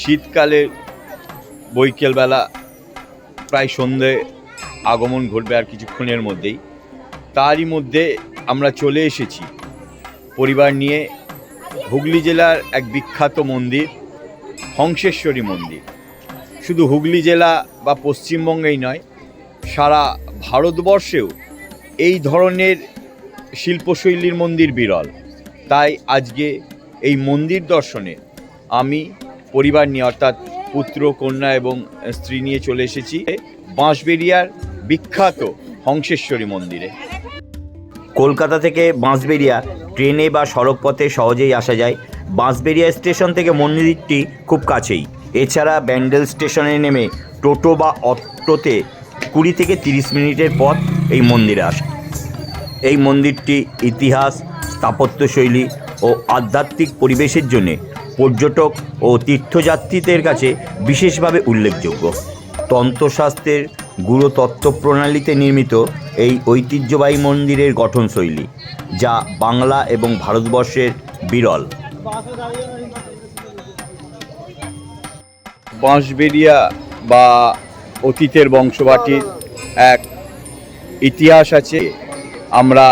শীতকালে বৈকেলবেলা প্রায় সন্ধে আগমন ঘটবে আর কিছুক্ষণের মধ্যেই। তারই মধ্যে আমরা চলে এসেছি পরিবার নিয়ে হুগলি জেলার এক বিখ্যাত মন্দির, হংসেশ্বরী মন্দির। শুধু হুগলি জেলা বা পশ্চিমবঙ্গেই নয়, সারা ভারতবর্ষেও এই ধরনের শিল্পশৈলীর মন্দির বিরল। তাই আজকে এই মন্দির দর্শনে আমি পরিবার নিয়ে, অর্থাৎ পুত্র, কন্যা এবং স্ত্রী নিয়ে চলে এসেছি বাঁশবেরিয়ার বিখ্যাত হংসেশ্বরী মন্দিরে। কলকাতা থেকে বাঁশবেরিয়া ট্রেনে বা সড়কপথে সহজেই আসা যায়। বাঁশবেরিয়া স্টেশন থেকে মন্দিরটি খুব কাছেই। এছাড়া ব্যান্ডেল স্টেশনে নেমে টোটো বা অটোতে কুড়ি থেকে তিরিশ মিনিটের পথ এই মন্দিরে আসে। এই মন্দিরটি ইতিহাস, স্থাপত্যশৈলী ও আধ্যাত্মিক পরিবেশের জন্যে পর্যটক ও তীর্থযাত্রীদের কাছে বিশেষভাবে উল্লেখযোগ্য। তন্ত্রশাস্ত্রের গুরু তত্ত্ব প্রণালীতে নির্মিত এই ঐতিহ্যবাহী মন্দিরের গঠনশৈলী, যা বাংলা এবং ভারতবর্ষের বিরল। বাঁশবেরিয়া বা অতীতের বংশবাটির এক ইতিহাস আছে। আমরা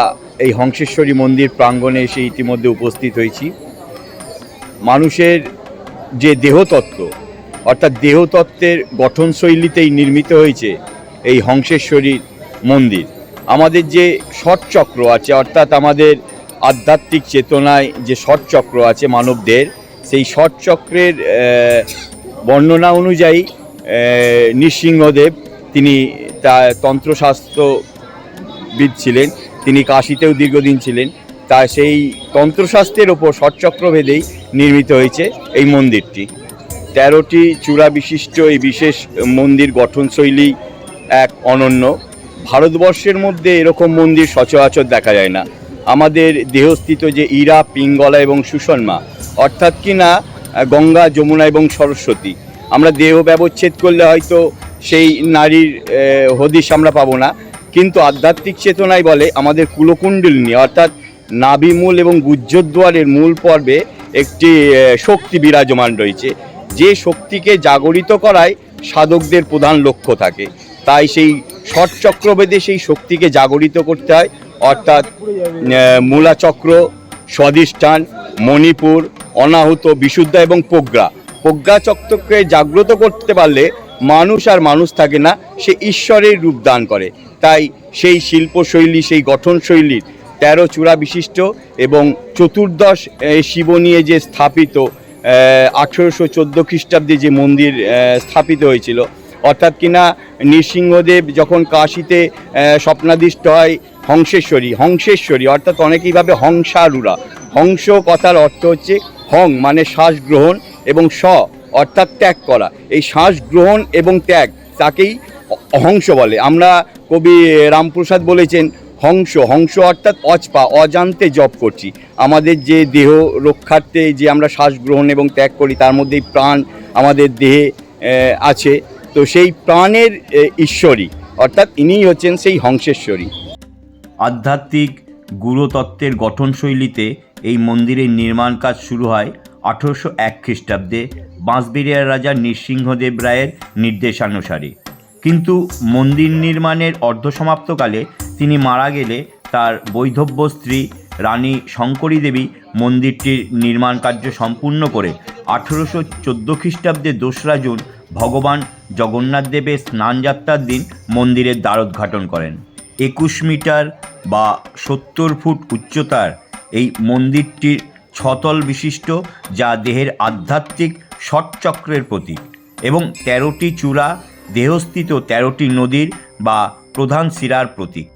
এই হংসেশ্বরী মন্দির প্রাঙ্গণে এসে ইতিমধ্যে উপস্থিত হয়েছি। মানুষের যে দেহতত্ত্ব, অর্থাৎ দেহতত্ত্বের গঠনশৈলীতেই নির্মিত হয়েছে এই হংসেশ্বরী মন্দির। আমাদের যে ষটচক্র আছে, অর্থাৎ আমাদের আধ্যাত্মিক চেতনায় যে ষটচক্র আছে মানবদের, সেই ষটচক্রের বর্ণনা অনুযায়ী নৃসিংহদেব তিনি তা তন্ত্রশাস্ত্রবিদ ছিলেন, তিনি কাশিতেও দীর্ঘদিন ছিলেন। তা সেই তন্ত্রশাস্ত্রের ওপর ষটচক্র ভেদেই নির্মিত হয়েছে এই মন্দিরটি। তেরোটি চূড়া বিশিষ্ট এই বিশেষ মন্দির গঠনশৈলী এক অনন্য। ভারতবর্ষের মধ্যে এরকম মন্দির সচরাচর দেখা যায় না। আমাদের দেহস্থিত যে ইরা, পিঙ্গলা এবং সুষন্মা, অর্থাৎ কি না, গঙ্গা, যমুনা এবং সরস্বতী, আমরা দেহ ব্যবচ্ছেদ করলে হয়তো সেই নারীর হদিশ আমরা পাবো না। কিন্তু আধ্যাত্মিক চেতনায় বলে আমাদের কুলকুণ্ডলিনী, অর্থাৎ নাভিমূল এবং গুজ্জদ্বারের মূল পর্বে একটি শক্তি বিরাজমান রয়েছে। যে শক্তিকে জাগরিত করায় সাধকদের প্রধান লক্ষ্য থাকে। তাই সেই ষটচক্রবেদে সেই শক্তিকে জাগরিত করতে হয়। অর্থাৎ মূলাচক্র স্বাধিষ্ঠান, মণিপুর, অনাহুত, বিশুদ্ধা এবং প্রজ্ঞা। প্রজ্ঞা চক্রকে জাগ্রত করতে পারলে মানুষ আর মানুষ থাকে না, সে ঈশ্বরের রূপ দান করে। তাই সেই শিল্পশৈলী, সেই গঠনশৈলীর তেরো চূড়া বিশিষ্ট এবং চতুর্দশ শিব নিয়ে যে স্থাপিত আঠেরোশো চোদ্দ খ্রিস্টাব্দে যে মন্দির স্থাপিত হয়েছিল। অর্থাৎ কিনা নৃসিংহদেব যখন কাশিতে স্বপ্নাদিষ্ট হয়, হংসেশ্বরী হংসেশ্বরী, অর্থাৎ অনেকেই ভাবে হংসারুরা। হংস কথার অর্থ হচ্ছে হং মানে শ্বাস গ্রহণ এবং স, অর্থাৎ ত্যাগ করা। এই শ্বাস গ্রহণ এবং ত্যাগ তাকেই অহংস বলে। আমরা কবি, রামপ্রসাদ বলেছেন হংস হংস অর্থাৎ অজপা অজান্তে জপ করছি। আমাদের যে দেহ রক্ষার্থে যে আমরা শ্বাস গ্রহণ এবং ত্যাগ করি, তার মধ্যেই প্রাণ আমাদের দেহে আছে। তো সেই প্রাণের ঈশ্বরী, অর্থাৎ ইনিই হচ্ছেন সেই হংসেশ্বরী। আধ্যাত্মিক গুরুতত্ত্বের গঠনশৈলীতে এই মন্দিরের নির্মাণ কাজ শুরু হয় আঠেরোশো এক খ্রিস্টাব্দে বাঁশবেরিয়ার রাজা নৃসিংহদেব রায়ের নির্দেশানুসারে। কিন্তু মন্দির নির্মাণের অর্ধসমাপ্তকালে তিনি মারা গেলে তার বৈধব্য স্ত্রী রানী শঙ্করী দেবী মন্দিরটির নির্মাণ কার্য সম্পূর্ণ করে আঠেরোশো চোদ্দ খ্রিস্টাব্দে দোসরা জুন ভগবান জগন্নাথ দেবের স্নানযাত্রার দিন মন্দিরের দ্বারোদ্ঘাটন করেন। একুশ মিটার বা সত্তর ফুট উচ্চতার এই মন্দিরটির ছতল বিশিষ্ট যা দেহের আধ্যাত্মিক ষটচক্রের প্রতীক এবং তেরোটি চূড়া, দেহস্থিত তেরোটি নদীর বা প্রধান শিরার প্রতীক।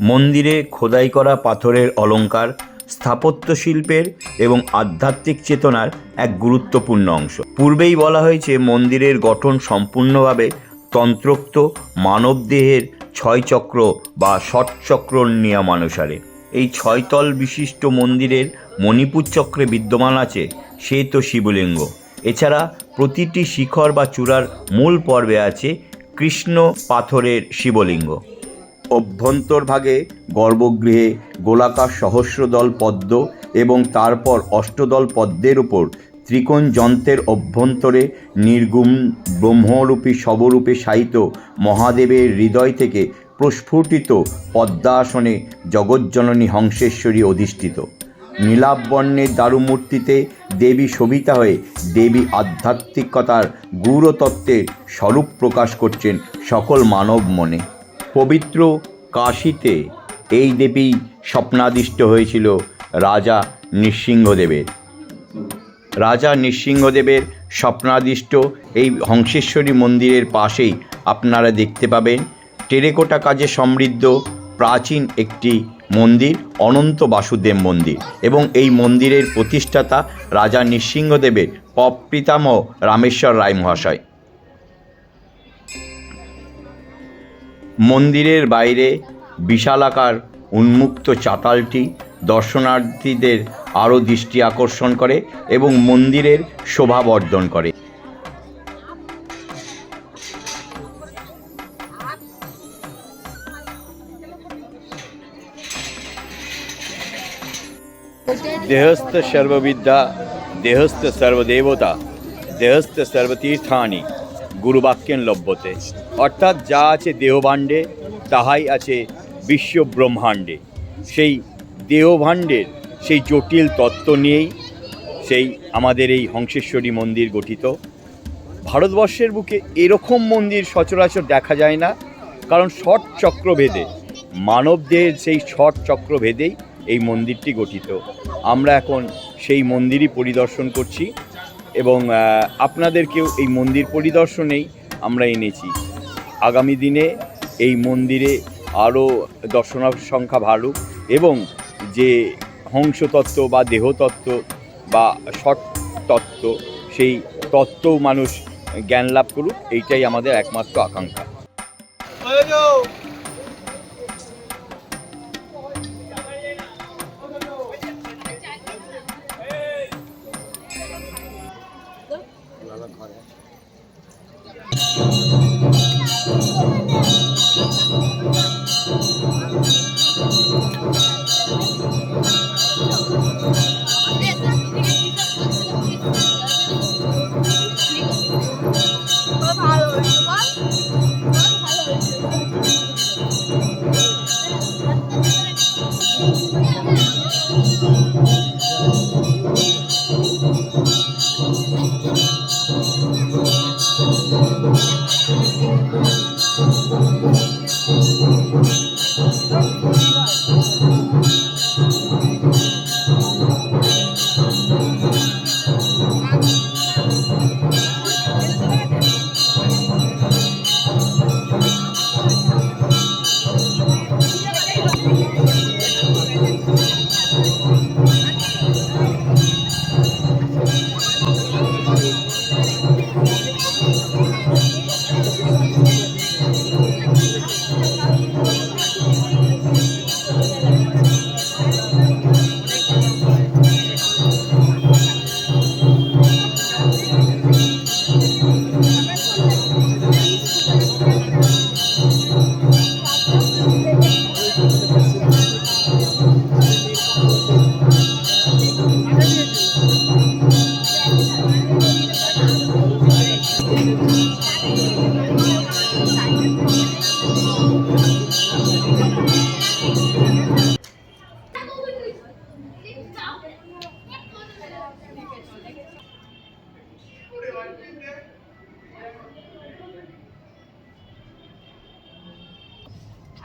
মন্দিরে খোদাই করা পাথরের অলঙ্কার, স্থাপত্য শিল্পের এবং আধ্যাত্মিক চেতনার এক গুরুত্বপূর্ণ অংশ। পূর্বেই বলা হয়েছে, মন্দিরের গঠন সম্পূর্ণভাবে তন্ত্রোক্ত মানবদেহের ছয় চক্র বা ষটচক্র নিয়মানুসারে। এই ছয়তল বিশিষ্ট মন্দিরের মণিপুর চক্রে বিদ্যমান আছে সে তো শিবলিঙ্গ। এছাড়া প্রতিটি শিখর বা চূড়ার মূল পর্বে আছে কৃষ্ণ পাথরের শিবলিঙ্গ। অভ্যন্তরভাগে গর্ভগৃহে গোলাকার সহস্রদল পদ্ম এবং তারপর অষ্টদল পদ্মের উপর ত্রিকোণ যন্ত্রের অভ্যন্তরে নির্গুম ব্রহ্মরূপী শবরূপে শায়িত মহাদেবের হৃদয় থেকে প্রস্ফুটিত পদ্মাসনে জগজ্জননী হংসেশ্বরী অধিষ্ঠিত। নীলাবর্ণের দারুমূর্তিতে দেবী শোভিতা হয়ে দেবী আধ্যাত্মিকতার গূঢ়তত্ত্বের স্বরূপ প্রকাশ করছেন সকল মানব মনে। পবিত্র কাশীতে এই দেবী স্বপ্নাদিষ্ট হয়েছিল রাজা নৃসিংহদেবের। রাজা নৃসিংহদেবের স্বপ্নাদিষ্ট এই হংসেশ্বরী মন্দিরের পাশেই আপনারা দেখতে পাবেন টেরেকোটা কাজে সমৃদ্ধ প্রাচীন একটি মন্দির, অনন্ত বাসুদেব মন্দির এবং এই মন্দিরের প্রতিষ্ঠাতা রাজা নৃসিংহদেবের পপ্রিতামহ রামেশ্বর রায় মহাশয় মন্দিরের বাইরে বিশালাকার উন্মুক্ত চাতালটি দর্শনার্থীদের আরও দৃষ্টি আকর্ষণ করে এবং মন্দিরের শোভাবর্ধন করে। দেহস্থ সর্ববিদ্যা, দেহস্থ সর্বদেবতা, দেহস্থ সর্বতীর্থানি গুরুবাক্যেন লভ্যতে। অর্থাৎ যা আছে দেহভাণ্ডে, তাহাই আছে বিশ্ব ব্রহ্মাণ্ডে সেই দেহভাণ্ডের সেই জটিল তত্ত্ব নিয়েই সেই আমাদের এই হংসেশ্বরী মন্দির গঠিত। ভারতবর্ষের বুকে এরকম মন্দির সচরাচর দেখা যায় না, কারণ ষট চক্রভেদে, মানবদের সেই ষট চক্রভেদেই এই মন্দিরটি গঠিত। আমরা এখন সেই মন্দিরই পরিদর্শন করছি। এবং আপনাদেরকেও এই মন্দির পরিদর্শনেই আমরা এনেছি। আগামী দিনে এই মন্দিরে আরও দর্শনার সংখ্যা বাড়ুক এবং যে হংসতত্ত্ব বা দেহতত্ত্ব বা ষট তত্ত্ব সেই তত্ত্বও মানুষ জ্ঞান লাভ করুক, এইটাই আমাদের একমাত্র আকাঙ্ক্ষা। ভালো আর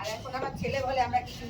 এখন আমার ছেলে বলে আমরা কিছু